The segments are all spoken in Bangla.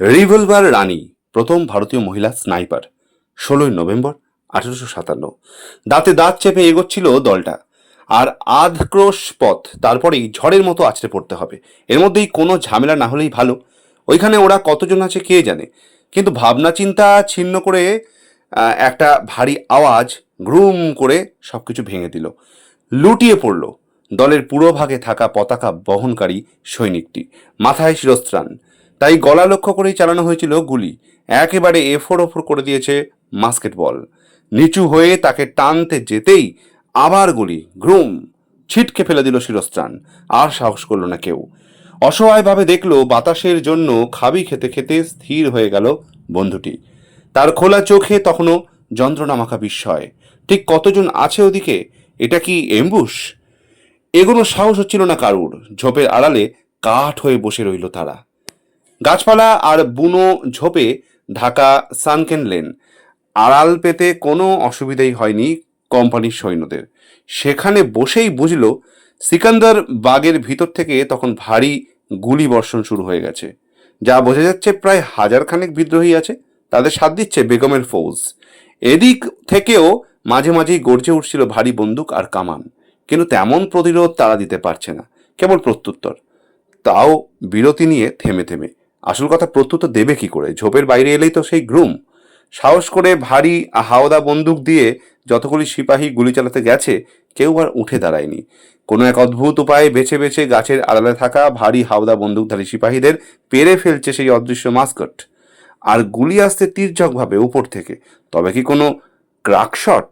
রিভলভার রানী, প্রথম ভারতীয় মহিলা স্নাইপার, ষোলোই নভেম্বর আঠেরোশো সাতান্ন। দাঁতে দাঁত চেপে এগোচ্ছিল দলটা। আর আধক্রোশ পথ, তারপরেই ঝড়ের মতো আছড়ে পড়তে হবে। এর মধ্যেই কোনো ঝামেলা না হলেই ভালো। ওইখানে ওরা কতজন আছে কে জানে? কিন্তু ভাবনা চিন্তা ছিন্ন করে একটা ভারী আওয়াজ গ্রুম করে সব কিছু ভেঙে দিল। লুটিয়ে পড়ল দলের পুরো ভাগে থাকা পতাকা বহনকারী সৈনিকটি। মাথায় শিরস্ত্রাণ। তাই গলা লক্ষ্য করেই চালানো হয়েছিল গুলি। একেবারে এফোর ওফর করে দিয়েছে মাস্কেট বল নিচু হয়ে তাকে টানতে যেতেই আবার গুলি গ্রুম ছিটকে ফেলে দিল শিরস্ত্রাণ আর সাহস করল না কেউ। অসহায়ভাবে দেখল বাতাসের জন্য খাবি খেতে খেতে স্থির হয়ে গেল বন্ধুটি। তার খোলা চোখে তখনও যন্ত্রণা মাখা বিস্ময়। ঠিক কতজন আছে ওদিকে? এটা কি এম্বুশ? এগোনো সাহস হচ্ছিল না কারুর। ঝোপের আড়ালে কাঠ হয়ে বসে রইল তারা। গাছপালা আর বুনো ঝোপে ঢাকা সানকেন লেন আড়াল পেতে কোনো অসুবিধাই হয়নি কোম্পানির সৈন্যদের। সেখানে বসেই বুঝল, সিকান্দার বাগের ভিতর থেকে তখন ভারী গুলি বর্ষণ শুরু হয়ে গেছে। যা বোঝা যাচ্ছে প্রায় হাজার খানেক বিদ্রোহী আছে, তাদের সাথ দিচ্ছে বেগমের ফৌজ। এদিক থেকেও মাঝে মাঝেই গর্জে উঠছিল ভারী বন্দুক আর কামান। কিন্তু তেমন প্রতিরোধ তারা দিতে পারছে না, কেবল প্রত্যুত্তর। তাও বিরতি নিয়ে থেমে থেমে আসল কথা প্রত্যুত্তর দেবে কি করে? ঝোপের বাইরে এলেই তো সেই গ্রুম। সাহস করে ভারী হাওদা বন্দুক দিয়ে যতগুলি সিপাহী গুলি চালাতে গেছে, কেউ আর উঠে দাঁড়ায়নি। কোনো এক অদ্ভুত উপায়ে বেছে বেছে গাছের আড়ালে থাকা ভারী হাওদা বন্দুকধারী সিপাহীদের পেরে ফেলছে সেই অদৃশ্য মাস্কট। আর গুলি আসতে তীর্যকভাবে উপর থেকে। তবে কি কোনো ক্রাক শট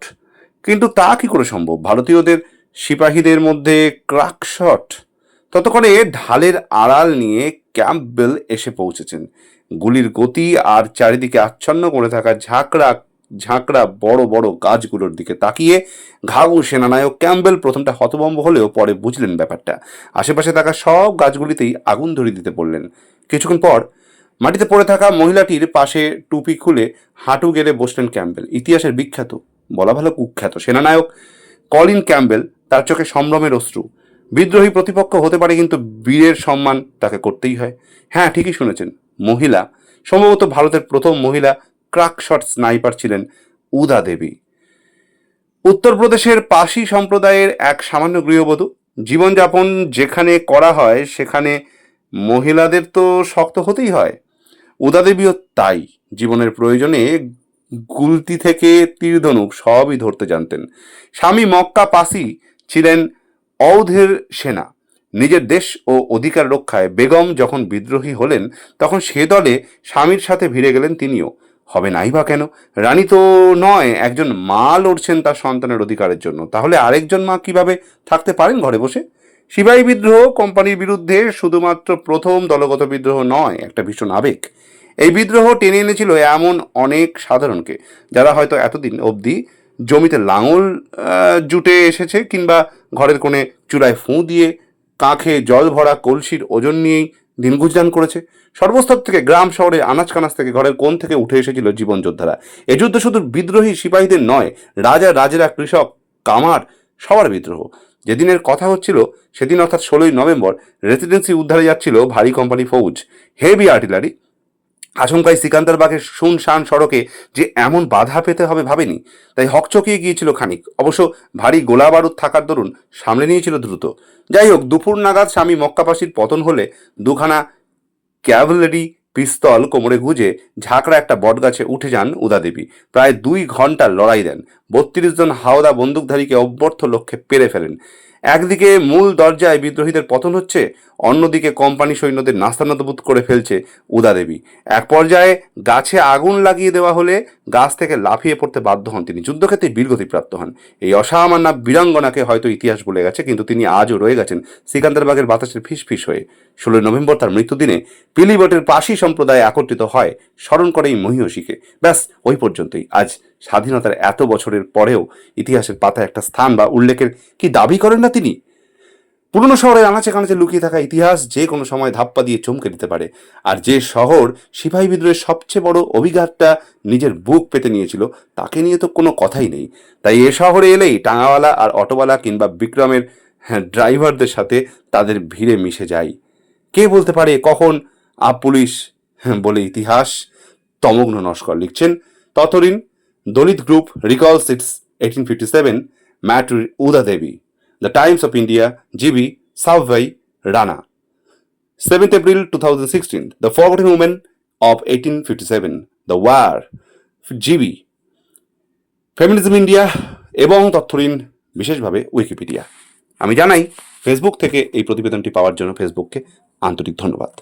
কিন্তু তা কি করে সম্ভব? ভারতীয়দের সিপাহীদের মধ্যে ক্রাক শট ততক্ষণে ঢালের আড়াল নিয়ে ক্যাম্পবেল এসে পৌঁছেছেন। গুলির গতি আর চারিদিকে আচ্ছন্ন করে থাকা ঝাঁকড়া ঝাঁকড়া বড় বড় গাছগুলোর দিকে তাকিয়ে ঘাঘু সেনানায়ক ক্যাম্পবেল প্রথমটা হতভম্ব হলেও পরে বুঝলেন ব্যাপারটা। আশেপাশে থাকা সব গাছগুলিতেই আগুন ধরিয়ে দিতে বললেন। কিছুক্ষণ পর মাটিতে পড়ে থাকা মহিলাটির পাশে টুপি খুলে হাঁটু গেড়ে বসলেন ক্যাম্পবেল। ইতিহাসের বিখ্যাত, বলা ভালো কুখ্যাত সেনানায়ক কলিন ক্যাম্পবেল, তার চোখে সম্ভ্রমের অশ্রু। বিদ্রোহী প্রতিপক্ষ হতে পারে কিন্তু বীরের সম্মান তাকে করতেই হয়। হ্যাঁ ঠিকই শুনেছেন, মহিলা, সম্ভবত ভারতের প্রথম মহিলা ক্রাকশট স্নাইপার ছিলেন উদা দেবী। উত্তরপ্রদেশের পাশি সম্প্রদায়ের এক সামান্য গৃহবধূ, জীবনযাপন যেখানে করা হয়, সেখানে মহিলাদের তো শক্ত হতেই হয়। উদাদেবীও তাই, জীবনের প্রয়োজনে গুলতি থেকে তীরধনুক সবই ধরতে জানতেন। স্বামী মক্কা পাসি ছিলেন অউধের সেনা, নিজের দেশ ও অধিকার রক্ষায় বেগম যখন বিদ্রোহী হলেন, তখন সে দলে স্বামীর সাথে ভিড়ে গেলেন তিনিও। হবে নাই বা কেন? রানী তো নয়, একজন মা লড়ছেন তার সন্তানের অধিকারের জন্য। তাহলে আরেকজন মা কীভাবে থাকতে পারেন ঘরে বসে? সিপাহী বিদ্রোহ কোম্পানির বিরুদ্ধে শুধুমাত্র প্রথম দলগত বিদ্রোহ নয়, একটা ভীষণ আবেগ। এই বিদ্রোহ টেনে এনেছিল এমন অনেক সাধারণকে, যারা হয়তো এতদিন অবধি জমিতে লাঙল জুটে এসেছে কিংবা ঘরের কোণে চূড়ায় ফুঁ দিয়ে কাঁখে জল ভরা কলসির ওজন নিয়েই দিন গুজরান করেছে। সর্বস্তর থেকে গ্রাম শহরে আনাজ কানাজ থেকে ঘরের কোণ থেকে উঠে এসেছিল জীবন যোদ্ধারা। এ যুদ্ধ শুধু বিদ্রোহী সিপাহীদের নয়, রাজা, রাজেরা, কৃষক, কামার, সবার বিদ্রোহ। যেদিনের কথা হচ্ছিল, সেদিন অর্থাৎ ষোলোই নভেম্বর রেসিডেন্সি উদ্ধারে যাচ্ছিল ভারী কোম্পানি ফৌজ হেভি আর্টিলারি আশঙ্কায় সিকান্দারবাগের শুনশান সড়কে যে এমন বাধা পেতে হবে ভাবেনি, তাই হকচকিয়ে গিয়েছিল খানিক। অবশ্য ভারী গোলা বারুদ থাকার দরুন সামলে নিয়েছিল দ্রুত। যাই হোক, দুপুর নাগাদ স্বামী মক্কাপাশির পতন হলে দুখানা ক্যাভেলারি পিস্তল কোমরে গুজে ঝাঁকড়া একটা বটগাছে উঠে যান উদাদেবী। প্রায় দুই ঘণ্টার লড়াই দেন। বত্রিশ জন হাওদা বন্দুকধারীকে অব্যর্থ লক্ষ্যে পেরে ফেলেন। একদিকে মূল দরজায় বিদ্রোহীদের পতন হচ্ছে, অন্যদিকে কোম্পানি সৈন্যদের নাস্তানাতবুত করে ফেলছে উদাদেবী এক পর্যায়ে গাছে আগুন লাগিয়ে দেওয়া হলে গাছ থেকে লাফিয়ে পড়তে বাধ্য হন তিনি। যুদ্ধক্ষেত্রে বীরগতিপ্রাপ্ত হন। এই অসামান্য বীরাঙ্গনাকে হয়তো ইতিহাস বলে গেছে, কিন্তু তিনি আজও রয়ে গেছেন সিকান্দারবাগের বাতাসের ফিস ফিস হয়ে। ষোলোই নভেম্বর তার মৃত্যুদিনে পিলিবটের পাশি সম্প্রদায় একত্রিত হয় স্মরণ করে এই মহিষীকে। ব্যাস, ওই পর্যন্তই। আজ স্বাধীনতার এত বছরের পরেও ইতিহাসের পাতায় একটা স্থান বা উল্লেখের কি দাবি করেন না তিনি? পুরনো শহরের আনাচে কানাচে লুকিয়ে থাকা ইতিহাস যে কোনো সময় ধাপ্পা দিয়ে চমকে দিতে পারে। আর যে শহর সিপাহী বিদ্রোহের সবচেয়ে বড় অভিঘাতটা নিজের বুক পেতে নিয়েছিল তাকে নিয়ে তো কোনো কথাই নেই। তাই এ শহরে এলেই টাঙাওয়ালা আর অটোওয়ালা কিংবা বিক্রমের হ্যাঁ, ড্রাইভারদের সাথে তাদের ভিড়ে মিশে যায়। কে বলতে পারে কখন আপ পুলিশ বলে ইতিহাস তমগ্ন নস্কর লিখছেন ততরিন group recalls it's eighteen fifty seven mat Uda Devi the Times of India GB সাবভাই Rana 7th April 2016, The Forgotten Woman of 1857, The War, GB feminism India এবং তথ্যঋণ বিশেষভাবে উইকিপিডিয়া আমি জানাই ফেসবুক থেকে এই প্রতিবেদনটি পাওয়ার জন্য ফেসবুককে আন্তরিক ধন্যবাদ।